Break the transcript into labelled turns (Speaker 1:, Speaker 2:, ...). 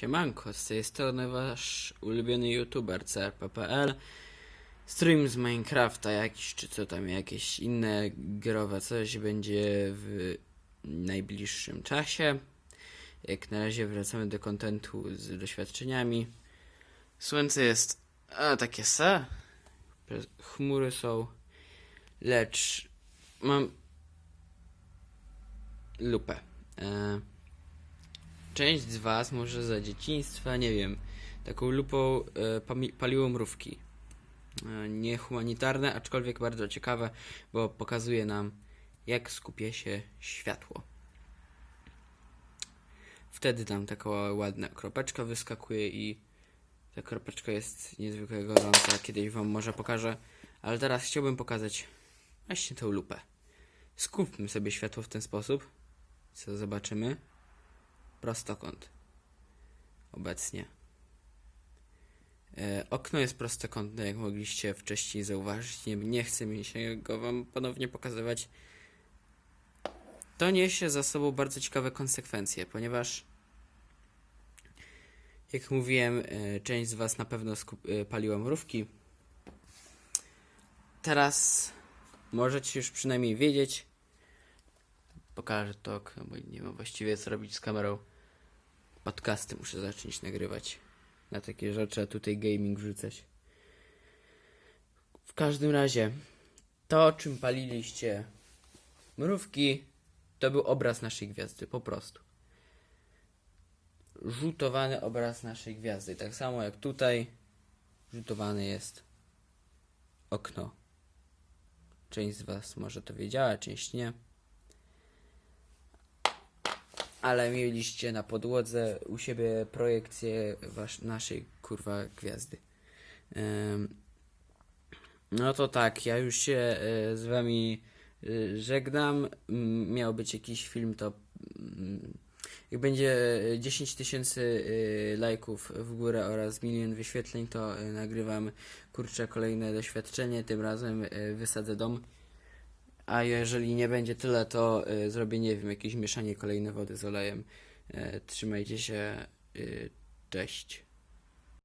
Speaker 1: Siemanko, z tej strony wasz ulubiony youtuber CRP.pl Stream z Minecrafta jakiś, czy co tam, jakieś inne growe coś będzie w najbliższym czasie. Jak na razie wracamy do kontentu z doświadczeniami. Słońce jest a, takie se. Chmury są, lecz mam lupę. E, część z Was może za dzieciństwa, nie wiem, taką lupą e, paliło mrówki. E, niehumanitarne, aczkolwiek bardzo ciekawe, bo pokazuje nam, jak skupia się światło. Wtedy tam taka ładna kropeczka wyskakuje i ta kropeczka jest niezwykle gorąca. Kiedyś Wam może pokażę, ale teraz chciałbym pokazać właśnie tą lupę. Skupmy sobie światło w ten sposób. Co zobaczymy? Prostokąt. Obecnie. E, okno jest prostokątne, jak mogliście wcześniej zauważyć. Nie, nie chcę mi się go wam ponownie pokazywać. To niesie za sobą bardzo ciekawe konsekwencje, ponieważ jak mówiłem, e, część z was na pewno e, paliła mrówki. Teraz możecie już przynajmniej wiedzieć, pokażę to okno, bo nie mam właściwie co robić z kamerą. Podcasty muszę zacząć nagrywać na takie rzeczy, a tutaj gaming wrzucać. W każdym razie, to czym paliliście mrówki, to był obraz naszej gwiazdy, po prostu. Rzutowany obraz naszej gwiazdy. Tak samo jak tutaj rzutowane jest okno. Część z Was może to wiedziała, część nie ale mieliście na podłodze u siebie projekcję wasz, naszej kurwa gwiazdy. Em, no to tak, ja już się e, z wami e, żegnam. Miał być jakiś film, to mm, jak będzie e, 10 tysięcy e, lajków w górę oraz milion wyświetleń, to e, nagrywam kurczę kolejne doświadczenie. Tym razem wysadzę dom. A jeżeli nie będzie tyle, to y, zrobię, nie wiem, jakieś mieszanie kolejne wody z olejem. Y, trzymajcie się. Y, cześć.